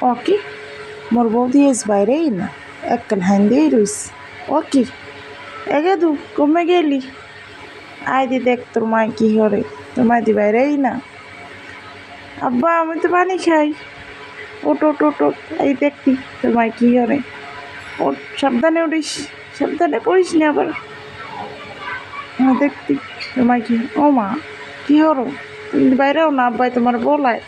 ও কি মোর বউ দিয়েছ বাইরেই না এককাল হাইন দিয়েই রইস ও কি এগে দু কমে গেলি আয় দি দেখ তোর মায় কি করে তোর মায় দি বাইরেই না আব্বা আমি তো পানি খাই ওট ওট ওট এই দেখতি তোর মায় কি করে ওট সাবধানে উঠিস সাবধানে পড়িস না আবার দেখতি তোর মায় কি ও মা কি হলো তুমি বাইরেও না আব্বাই তোমার বলায়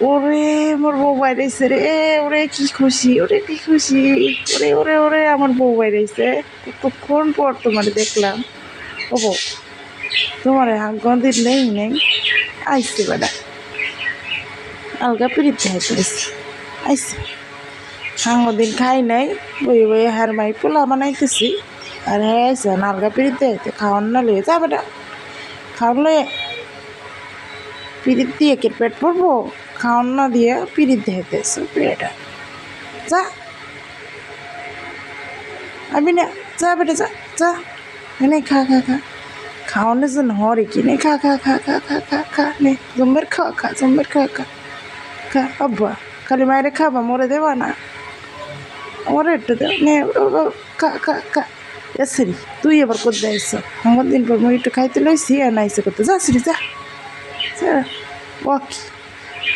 ওরে, আমার বউ বাইরেছে রে। ওরে, কি খুশি। ওরে, কি খুশি। ওরে ওরে ওরে, আমার বউ বাইরেছে। কতক্ষণ পর তোমার দেখলাম। ও বউ, তোমার হাঙ্গন্দির নেই নেই। আইসে বেটা। আলগা পিড়িতে হাইতে আইসে। হাঙ্গদিন খাই নাই বই বই হার মাই পোলা বানাইতেছি। আর হ্যাঁ আইসে আলগা পিড়িতে হাইতে খাওয়ান না লয়ে যা বেটা। খাওয়ান লয়ে পিড়িত দিয়ে পেট পড়ব খাওয়ান না দিয়ে পিড়িত দেখাইতেছে পেটা যা। আমি না, যা বেটা, যা যা। নে, খা খা খা। খাওয়ানোর জন্য হরে কি? নে, খা খা খা খা খা খা খা, নে। জম্মের খা খা, জম্মের খা খা। খা, আব্বা, খালি মায়ের খাবা, মরে দেবা না। আমার একটু দেও। নে খা খা খা। এসরি তুই এবার করতে আইস? আমার দিন পর মুই একটু খাইতে লইছি, আর নাইসে করতে যা সরি যা। যা।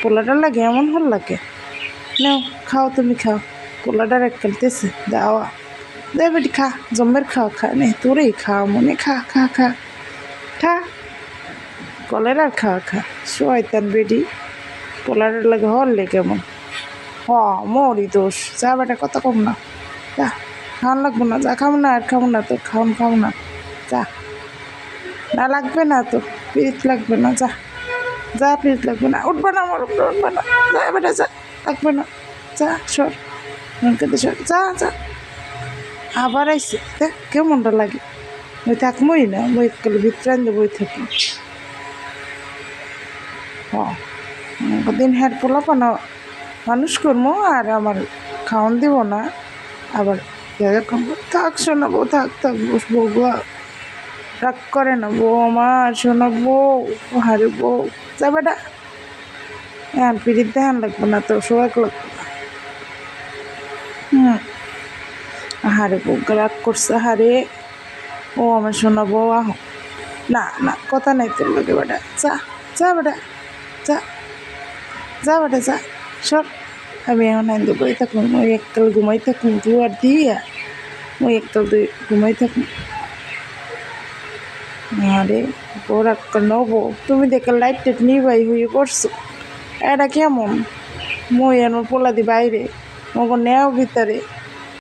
পোলাটার লাগে এমন হল লাগে। নাও, খাও তুমি, খাও। পোলাটার এক খেলতেছে দাওয়া দে বেটি, খা, জম্মের খাও খা। নে, তোরেই খাও মনে খা খা খা। খা। কলের আর খা খা। শয়তান বেডি পোলাটার লাগে হল হরলে কেমন। হ, মরি দোষ। যা বেটা, কথা কম না। যা, খাওয়ান লাগবো না। যা খাব না, আর খাব না তো খাওয়ান খাব না। যা। না লাগবে না তো, পিরিত লাগবে না, যা। যা পিরিত লাগবে না। উঠবে না আমার উপরে, উঠবে না। যা বেটা, যা লাগবে না। যা, সর। নলকাতে সর। যা যা। আবার আইসে দেখ, কেমনটা লাগে। ওই থাকবোই না। বই কালে ভিতরে আনতে বই থাকি। হ দিন হ্যার পোলা মানুষ করব আর আমার খাওয়ান দিব না। আবার থাক শোনাবো, থাক থাক, বসবো রাগ করে না, বউ আমার শোনাবো হারে বউ। যা বেটা। হ্যাঁ পিড়িত ধ্যান লাগবে না তো সোয়াক লাগবে হুম। হারে বউ রাগ করছে, হারে। ও আমার শোনাবো আহ। না না, কথা নাই তোর লাগে বেটা। যা যা বেটা, যা। যা বেটা, যা, সর। আমি এখন আইন্দে বই থাকুন, ওই এককাল ঘুমাই থাকুন, দুয়ার দিয়া। ওই এককাল দুই ঘুমাই থাকুন। আরে একটা নবো। তুমি দেখে লাইট টাইট নিবাই হয়ে করছ। এটা কেমন? মই এর পোলাদি বাইরে, মগ নেও ভিতরে।